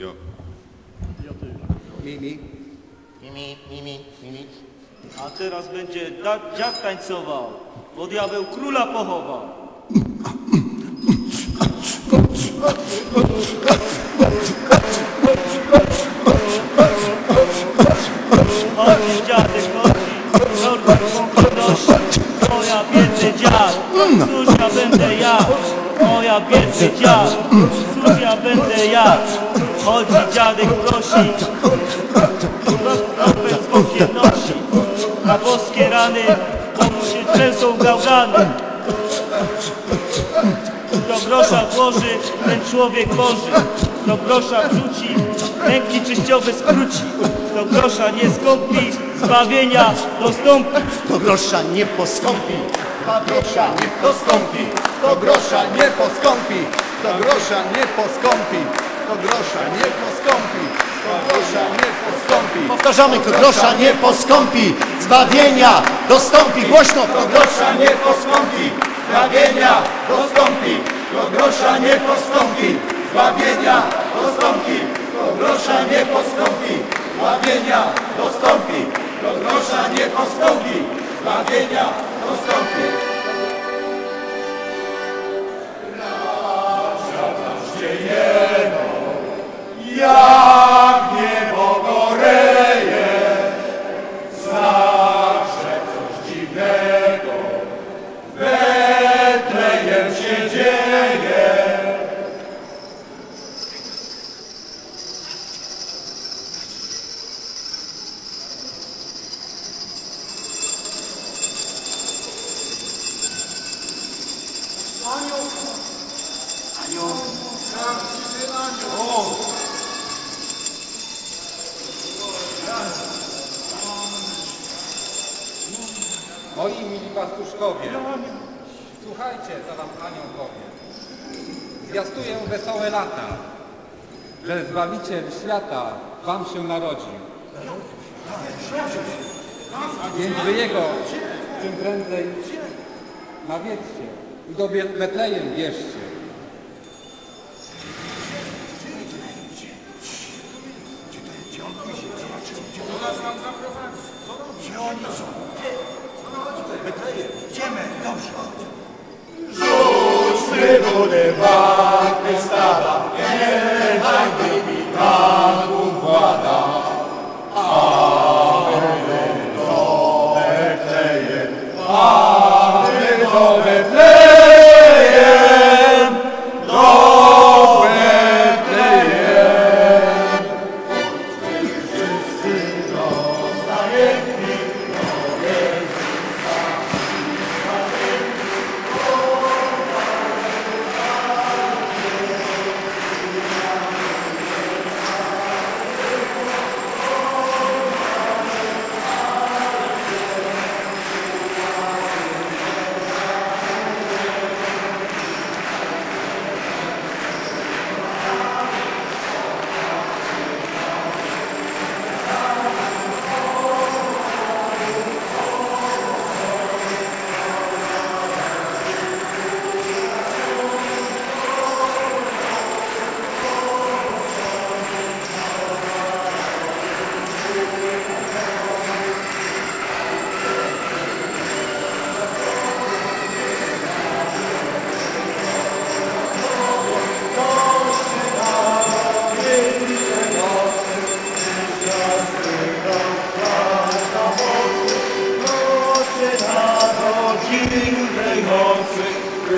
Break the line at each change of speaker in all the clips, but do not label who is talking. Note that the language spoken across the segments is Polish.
Jo.
Mimi.
Mimi, mimi, mimi.
A teraz będzie dziad tańcował, bo diabeł króla pochował. Chodzi dziadek, chodzi, Norbert podnosi. Moja biedny dziad, cóż ja będę ja? Moja biedny dziad, cóż ja będę ja? Chodzi dziadek prosi, Ropę z bokiem nosi, na boskie rany, bo mu się trzęsą gałgany. Do grosza włoży, ten człowiek Boży. Do grosza wrzuci, ręki czyściowe skróci. Do grosza nie skąpi, zbawienia dostąpi.
Do grosza nie poskąpi, grosza nie postąpi, do grosza nie poskąpi, do grosza nie poskąpi, grosza nie poskąpi, do grosza nie postąpi. Powtarzamy, do grosza nie poskąpi, zbawienia dostąpi. Głośno, do grosza nie poskąpi, zbawienia dostąpi, do grosza nie postąpi, zbawienia dostąpi, do grosza nie postąpi, zbawienia dostąpi, do grosza nie postąpi, zbawienia dostąpi. Jak
Moi mili pastuszkowie, słuchajcie, co wam anioł powie. Zwiastuję wesołe lata, że Zbawiciel świata wam się narodził. Więc wy Jego czym prędzej nawiedzcie i do Be- Betlejem bierzcie.
Rzućmy budy warte stada, niechaj wybi tak układa. Aby do Betlejem, aby do Betlejem,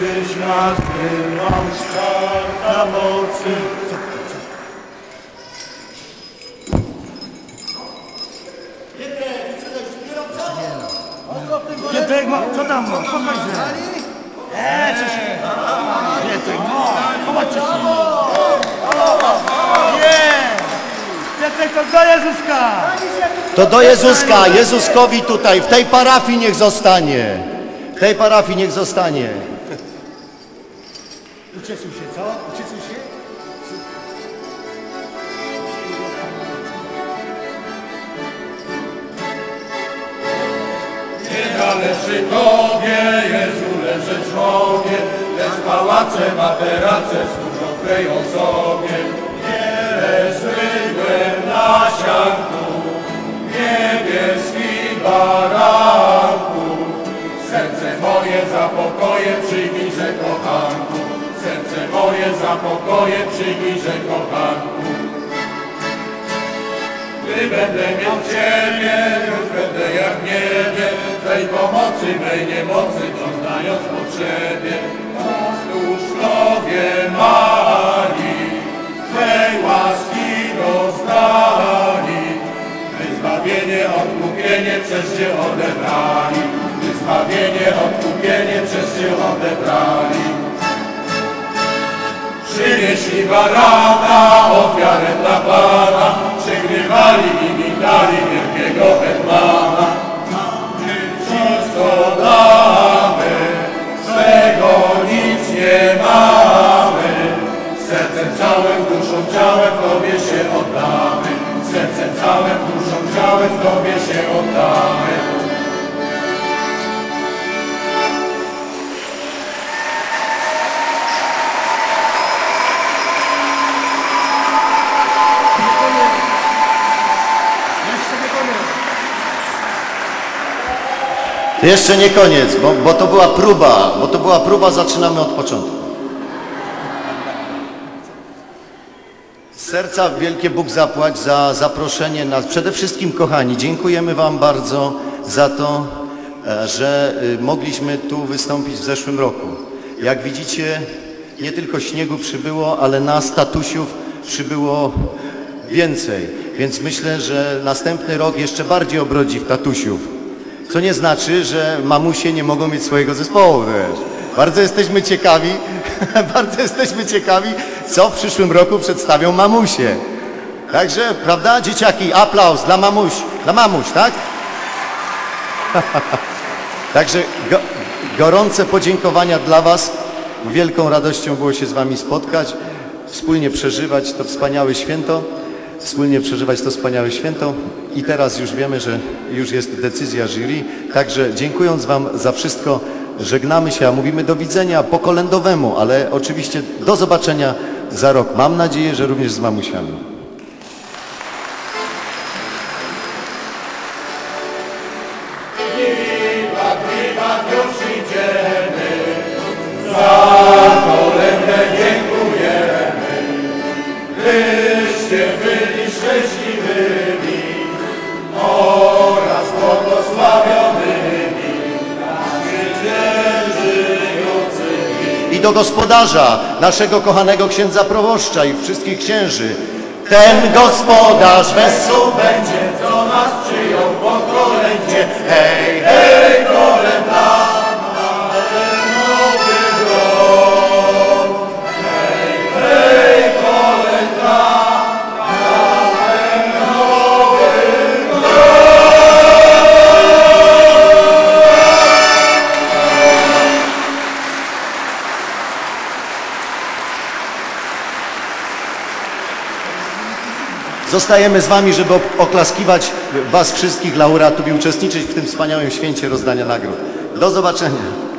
byś nas wyłał z czarna mocy.
Pietrek, ma, co tam masz? Pokażę. Eee, co się... Pietrek, no, popatrzcie się. Nie! Pietrek, to do Jezuska!
To do Jezuska, Jezuskowi tutaj, w tej parafii niech zostanie. W tej parafii niech zostanie.
Ucieszył się, co? Ucieszył się?
Nie należy Tobie, Jezu, leżeć Tobie, lecz pałace, materace służą tej osobie. Wiele zrydłem na sianku, niebieski baranku. Serce moje za pokoje przyjmijże kochanku, serce moje za pokoje przyjmijże kochanku. Gdy będę miał Ciebie, już będę jak niebie, Twej pomocy, mej niemocy, doznając potrzebie. Pastuszkowie mali, Twej łaski doznali, Wyzbawienie, odkupienie przez Cię odebrali, Wyzbawienie, odkupienie przez Cię odebrali. Sili Shivarata, ofiaretta plata, segrimari
jeszcze nie koniec,
bo, bo to była próba, bo to była próba, zaczynamy od początku. Serca wielkie Bóg zapłać za zaproszenie nas. Przede wszystkim, kochani, dziękujemy Wam bardzo za to, e, że y, mogliśmy tu wystąpić w zeszłym roku. Jak widzicie, nie tylko śniegu przybyło, ale nas, tatusiów, przybyło więcej. Więc myślę, że następny rok jeszcze bardziej obrodzi w tatusiów. Co nie znaczy, że mamusie nie mogą mieć swojego zespołu, wiesz. Bardzo jesteśmy ciekawi, bardzo jesteśmy ciekawi, co w przyszłym roku przedstawią mamusie. Także, prawda, dzieciaki, aplauz dla mamuś, dla mamuś, tak? Także go, gorące podziękowania dla Was. Wielką radością było się z Wami spotkać, wspólnie przeżywać to wspaniałe święto, wspólnie przeżywać to wspaniałe święto i teraz już wiemy, że już jest decyzja jury. Także dziękując Wam za wszystko, żegnamy się, a mówimy do widzenia po kolędowemu, ale oczywiście do zobaczenia za rok. Mam nadzieję, że również z mamusiami.
Wiwat, wiwat, już
do gospodarza, naszego kochanego księdza proboszcza i wszystkich księży. Ten gospodarz wesół
Będzie, co nas przyjął po kolędzie, hej, hej, kolęda,
Zostajemy z Wami, żeby ok- oklaskiwać Was wszystkich laureatów i uczestniczyć w tym wspaniałym święcie rozdania nagród. Do zobaczenia.